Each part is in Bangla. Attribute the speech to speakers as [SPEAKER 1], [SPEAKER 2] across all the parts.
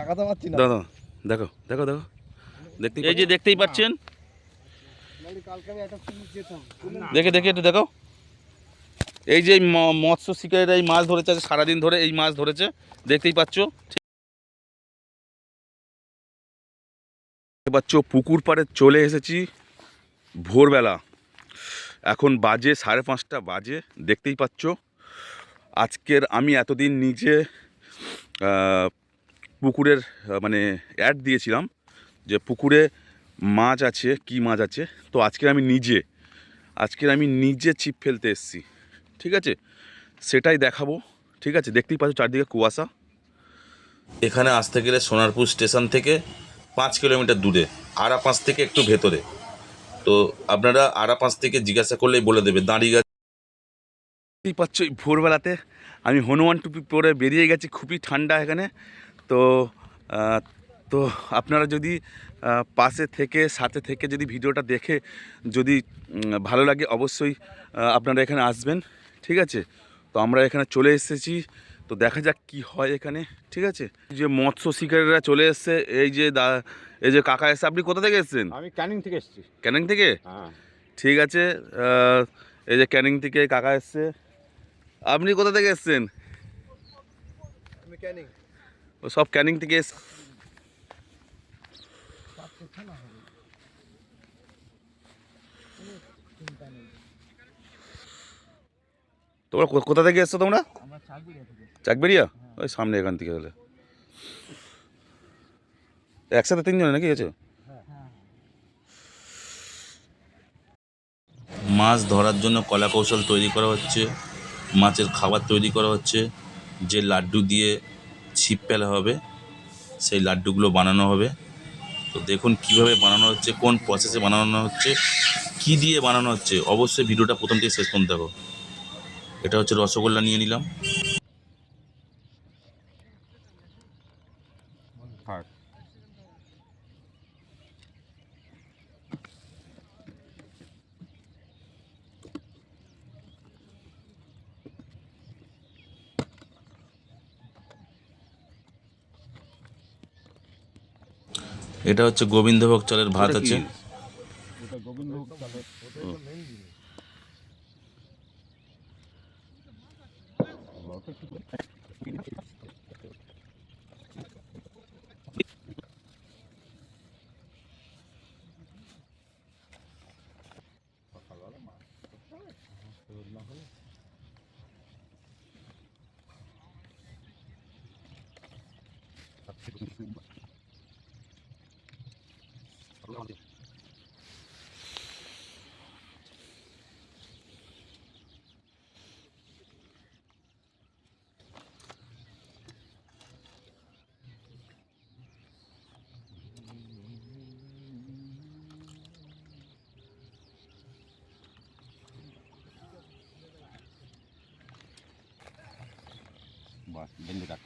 [SPEAKER 1] টাকাতে পাচ্ছি না।
[SPEAKER 2] দাদা দেখো দেখো দেখো। দেখতে এই যে দেখতেই পাচ্ছেন? দেখে দেখে একটু দেখো। এই যে এই ম- মৎস্য শিকারীরা এই মাছ ধরেছে সারাদিন ধরে এই মাছ ধরেছে। দেখতেই পাচ্ছ? দেখতে পাচ্ছ? পুকুর পাড়ে চলে এসেছি ভোরবেলা। এখন বাজে সাড়ে পাঁচটা বাজে দেখতেই পাচ্ছ। আজকের আমি এতদিন নিজে পুকুরের মানে অ্যাড দিয়েছিলাম যে পুকুরে মাছ আছে, কি মাছ আছে। তো আজকে আমি নিজে, আজকের আমি নিজে ছিপ ফেলতে এসেছি, ঠিক আছে? সেটাই দেখাবো, ঠিক আছে? দেখতেই পাচ্ছ চারদিকে কুয়াশা। এখানে আসতে গেলে সোনারপুর স্টেশন থেকে পাঁচ কিলোমিটার দূরে, আরাপাঁচ থেকে একটু ভেতরে। তো আপনারা আরাপাঁচ থেকে জিজ্ঞাসা করলেই বলে দেবে, দাঁড়িয়ে দেখতেই পাচ্ছ ভোরবেলাতে আমি হনুমান টুপি পরে বেরিয়ে গেছি, খুবই ঠান্ডা এখানে। তো তো আপনারা যদি পাশে থেকে সাথে থেকে যদি ভিডিওটা দেখে যদি ভালো লাগে অবশ্যই আপনারা এখানে আসবেন ঠিক আছে? তো আমরা এখানে চলে এসেছি তো দেখা যাক কি হয় এখানে ঠিক আছে? এই যে মৎস্য শিকারীরা চলে এসছে এই যে দা এই যে কাকা এসে আপনি কোথা থেকে এসেছেন?
[SPEAKER 3] আমি ক্যানিং থেকে এসেছি।
[SPEAKER 2] ক্যানিং থেকে?
[SPEAKER 3] হ্যাঁ।
[SPEAKER 2] ঠিক আছে এই যে ক্যানিং থেকে কাকা এসছে আপনি কোথা থেকে এসছেন?
[SPEAKER 1] আমি ক্যানিং।
[SPEAKER 2] ও সব ক্যানিং থেকে এস তোমরা কোথা থেকে এসছো তোমরা? চাকবেরিয়া? ওই সামনে এখান থেকে হলে একসাথে তিনজনে নাকি আছে মাছ ধরার জন্য কলা কৌশল তৈরি করা হচ্ছে, মাছের খাবার তৈরি করা হচ্ছে, যে লাড্ডু দিয়ে ছিপ ফেলা হবে, সেই লাড্ডুগুলো বানানো হবে। তো দেখুন কীভাবে বানানো হচ্ছে, কোন প্রসেসে বানানো হচ্ছে, কি দিয়ে বানানো হচ্ছে। অবশ্যই ভিডিওটা প্রথম থেকে শেষ পর্যন্ত দেখো। এটা হচ্ছে রসগোল্লা নিয়ে নিলাম। এটা হচ্ছে গোবিন্দভোগ চালের ভাত আছে।
[SPEAKER 3] এটা গোবিন্দভোগ চালের বাস বেঁধে রাখ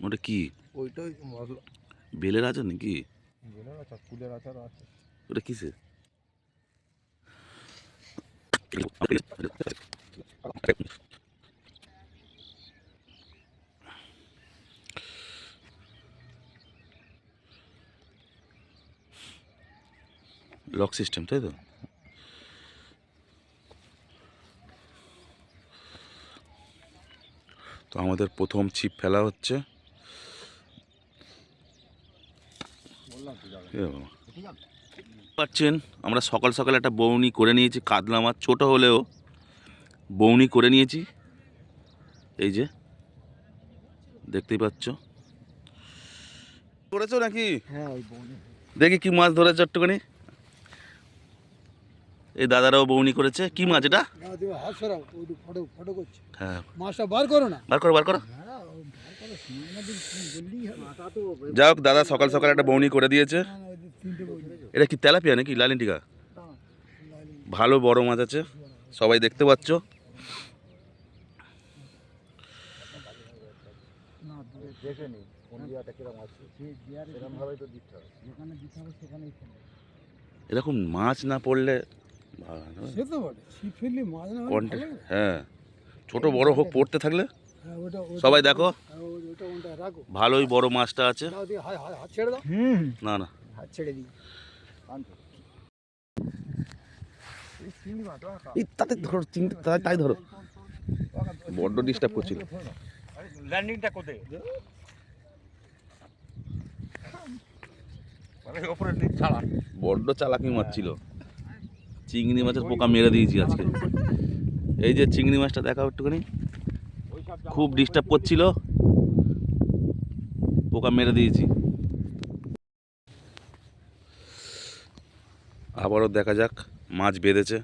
[SPEAKER 2] ওটা কি?
[SPEAKER 1] ওইটাই মশলা
[SPEAKER 2] বেলের আচার নাকি?
[SPEAKER 1] বেলের আচার কুলের আচার আছে
[SPEAKER 2] ওটা কিসে? লক সিস্টেম তাই তো? তো আমাদের প্রথম ছিপ ফেলা হচ্ছে। পাচ্ছেন আমরা সকাল সকাল একটা বৌনি করে নিয়েছি কাতলা মাছ ছোটো হলেও বৌনি করে নিয়েছি। এই যে দেখতেই পাচ্ছ। করেছ নাকি?
[SPEAKER 1] হ্যাঁ
[SPEAKER 2] দেখি কি মাছ ধরেছে একটুখানি। এই দাদারাও বৌনি করেছে। কি মাছ এটা? হ্যাঁ।
[SPEAKER 4] মাছটা বার করো
[SPEAKER 2] বার করো। বার করো দাদা সকাল সকাল একটা বৌনি করে দিয়েছে। এটা কি তেলাপিয়া নাকি? লালিন্টিকা? ভালো বড় মাছ আছে। সবাই দেখতে পাচ্ছ।
[SPEAKER 1] এরকম
[SPEAKER 2] মাছ না পড়লে।
[SPEAKER 4] সে তো বটে ছিপ ফেললে মাছ না হলে ভালো
[SPEAKER 2] কন্টে?
[SPEAKER 4] লাগে?
[SPEAKER 2] হ্যাঁ। ছোট বড় হোক পড়তে থাকলে।
[SPEAKER 4] হ্যাঁ,
[SPEAKER 2] সবাই দেখো।
[SPEAKER 4] হ্যাঁ, ওই- ওটা ওটা রাখো।
[SPEAKER 2] ভালোই বড় মাছটা আছে। না না।
[SPEAKER 4] হাত ছেড়ে দিই।
[SPEAKER 2] তাতে ধরো চিংড়ি তাই তাই ধরো। বড্ড ডিস্টার্ব করছিল।
[SPEAKER 3] ল্যান্ডিংটা কোথায়?
[SPEAKER 2] বড্ড চালাকি মাছ ছিল চিংড়ি মাছের পোকা মেরে দিয়েছি আজকে। এই যে চিংড়ি মাছটা দেখাও একটুখানি। খুব ডিস্টার্ব করছিল। পোকা মেরে দিয়েছি। আবারও দেখা যাক, মাছ বেঁধেছে।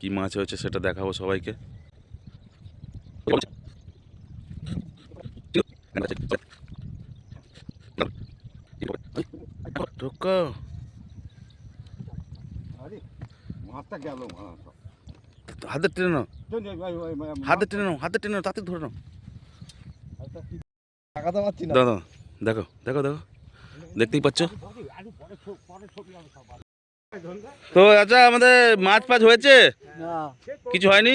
[SPEAKER 2] কি মাছ হয়েছে সেটা দেখাবো সবাইকে। ঢোকা
[SPEAKER 3] মাছটা গেল মাছ
[SPEAKER 2] হাতে টেনে নাও। হাতে টেনে নাও হাতে টেনে নাও তাতে ধরে নাও।
[SPEAKER 1] না।
[SPEAKER 2] দাদা দেখো দেখো দেখো। দেখতেই পাচ্ছ? তো আচ্ছা আমাদের মাছ হয়েছে? কিছু হয়নি?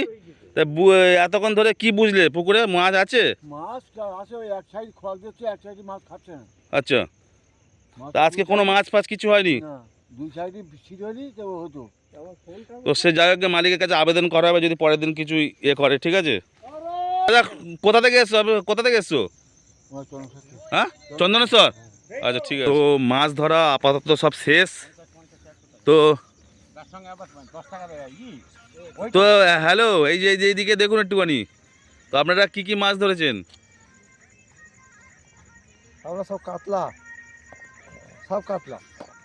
[SPEAKER 2] তা এতক্ষণ ধরে কি বুঝলে? পুকুরে মাছ আছে?
[SPEAKER 4] মাছ আছে ওই এক সাইড খোয়াল দিচ্ছে এক সাইডে মাছ খাচ্ছে না।
[SPEAKER 2] আচ্ছা। তা আজকে কোনো মাছ ফাছ কিছু হয়নি?
[SPEAKER 4] দুই সাইডে তো হতো।
[SPEAKER 2] তো সে জায়গাকে মালিকের কাছে আবেদন করা হবে যদি পরের দিন কিছু ইয়ে করে ঠিক আছে? দাদা কোথা থেকে এসছো? কোথা থেকে এসছো? হ্যাঁ? চন্দনেশ্বর? আচ্ছা ঠিক আছে। তো মাছ ধরা আপাতত সব শেষ। তো তো হ্যালো এই যে এই যে এইদিকে দেখুন একটুখানি। তো আপনারা কি কি মাছ ধরেছেন?
[SPEAKER 1] আমরা সব কাতলা। সব কাতলা।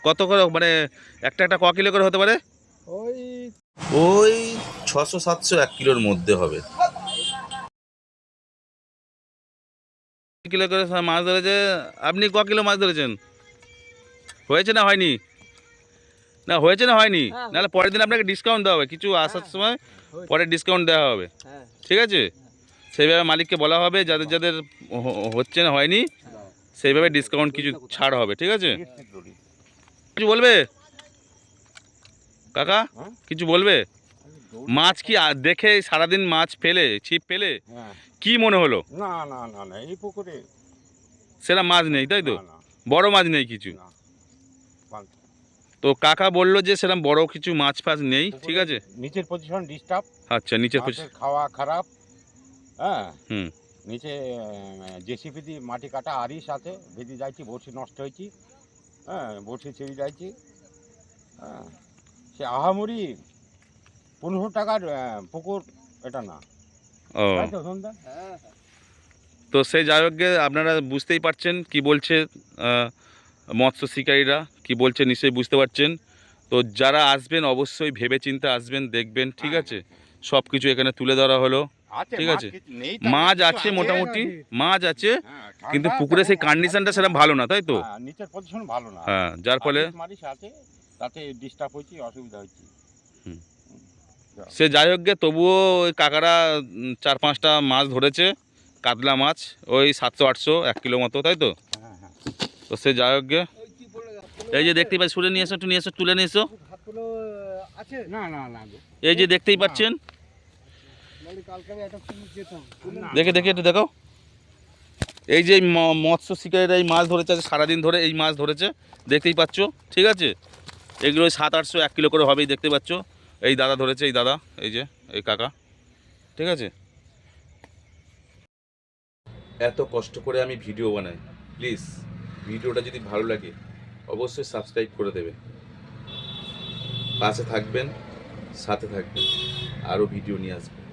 [SPEAKER 2] কত করে মানে একটা একটা ক কিলো করে হতে পারে?
[SPEAKER 1] ওই
[SPEAKER 2] ওই ছশো সাতশো এক কিলোর মধ্যে হবে। কিলো করে মাছ ধরেছে। আপনি ক কিলো মাছ ধরেছেন? হয়েছে না হয়নি? না হয়েছে না হয়নি?
[SPEAKER 4] হ্যাঁ,
[SPEAKER 2] নাহলে পরের দিন আপনাকে ডিসকাউন্ট দেওয়া হবে। কিছু আসার সময় পরে ডিসকাউন্ট দেওয়া হবে।
[SPEAKER 4] হ্যাঁ।
[SPEAKER 2] ঠিক আছে? সেইভাবে মালিককে বলা হবে যাদের যাদের হ- হচ্ছে না হয়নি সেইভাবে ডিসকাউন্ট কিছু ছাড় হবে। ঠিক আছে? কিছু বলবে? কাকা
[SPEAKER 3] হ্যাঁ?
[SPEAKER 2] কিছু বলবে? মাছ কি দেখে সারাদিন মাছ ফেলে ছিপ ফেলে?
[SPEAKER 3] হ্যাঁ।
[SPEAKER 2] কি মনে হলো?
[SPEAKER 3] না না না না এই পুকুরে।
[SPEAKER 2] সেটা মাছ নেই তাই তো? বড় মাছ নেই কিছু। তো কাকা বলল যে সেরকম বড় কিছু মাছ ফাছ নেই ঠিক আছে?
[SPEAKER 3] নিচের পজিশন ডিস্টার্ব
[SPEAKER 2] আচ্ছা নিচের পজিশন
[SPEAKER 3] খাওয়া খারাপ। হ্যাঁ?
[SPEAKER 2] হুম।
[SPEAKER 3] নিচে জেসিপি দিয়ে মাটি কাটা আরই সাথে বেঁধে যাইছি বড়শি নষ্ট হয়েছি হ্যাঁ বড়শি ছেড়ে যাইছি। হ্যাঁ। সে আহামরি পনেরো টাকার পুকুর এটা না।
[SPEAKER 2] ও।
[SPEAKER 3] তো
[SPEAKER 2] সেই যাই হোক আপনারা বুঝতেই পারছেন কি বলছে মৎস্য শিকারীরা কি বলছে নিশ্চয়ই বুঝতে পারছেন। তো যারা আসবেন অবশ্যই ভেবে চিন্তে আসবেন দেখবেন ঠিক আছে? সব কিছু এখানে তুলে ধরা হলো ঠিক আছে। মাছ আছে মোটামুটি মাছ আছে
[SPEAKER 3] হ্যাঁ,
[SPEAKER 2] কিন্তু পুকুরে সেই কন্ডিশনটা সেরকম ভালো না তাই তো?
[SPEAKER 3] হ্যাঁ, ভালো
[SPEAKER 2] হ্যাঁ যার ফলে
[SPEAKER 3] তাতে ডিস্টার্ব হয়েছে অসুবিধা হচ্ছে
[SPEAKER 2] সে যাই হোক গে, তবুও ওই কাকারা চার পাঁচটা মাছ ধরেছে কাতলা মাছ ওই সাতশো আটশো এক কিলো মতো তাই তো?
[SPEAKER 3] হ্যাঁ হ্যাঁ।
[SPEAKER 2] তো সে যাই হোক গে, এই যে দেখতেই পাচ্ছি সুরে নিয়ে এসো একটু নিয়ে এসো তুলে নিয়ে এসো।
[SPEAKER 3] না না না
[SPEAKER 2] এই যে দেখতেই পাচ্ছেন। দেখে দেখে একটু দেখো এই যে ম- মৎস্য শিকারীরা এই মাছ ধরেছে সারাদিন ধরে এই মাছ ধরেছে দেখতেই পাচ্ছ ঠিক আছে? এগুলো সাত আটশো, এক কিলো করে হবেই, দেখতে পাচ্ছ? এই দাদা ধরেছে, এই দাদা, এই যে, এই কাকা। ঠিক আছে? এত কষ্ট করে আমি ভিডিও বানাই। প্লিজ, ভিডিওটা যদি ভালো লাগে, অবশ্যই সাবস্ক্রাইব করে দেবে পাশে থাকবেন, সাথে থাকবেন, আরও ভিডিও নিয়ে আসবেন